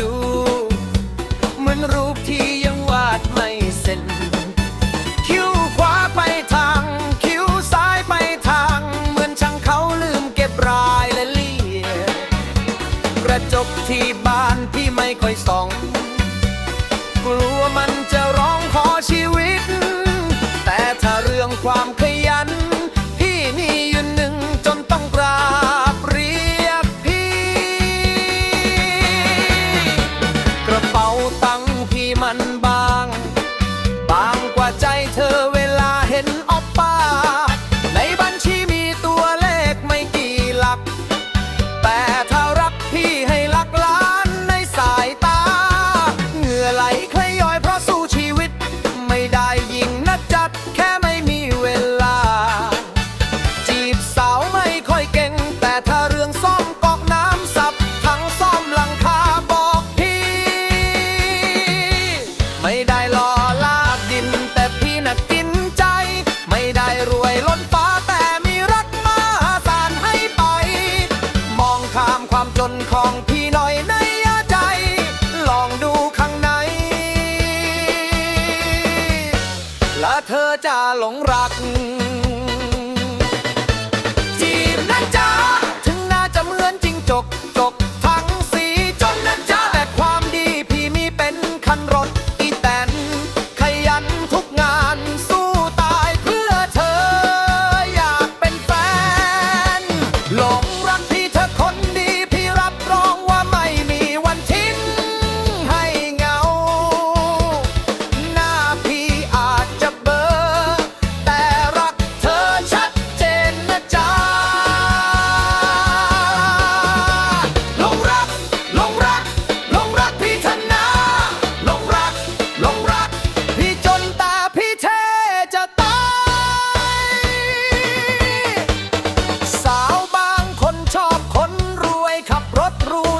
ดู เหมือนรูปที่ยังวาดไม่เสร็จ คิ้วขวาไปทาง คิ้วซ้ายไปทาง เหมือนช่างเขาลืมเก็บรายและเลี่ยดกระจกที่บ้านที่ไม่ค่อยส่อง กลัวมันจะร้องขอชีวิต แต่ถ้าเรื่องความ mano ไม่ได้ล่อลาบดิน แต่พี่นักกินใจ ไม่ได้รวยล้นฟ้าแต่มีรักมาสานให้ไป มองข้ามความจนของพี่หน่อยในยใจ ลองดูข้างใน และเธอจะหลงรัก котру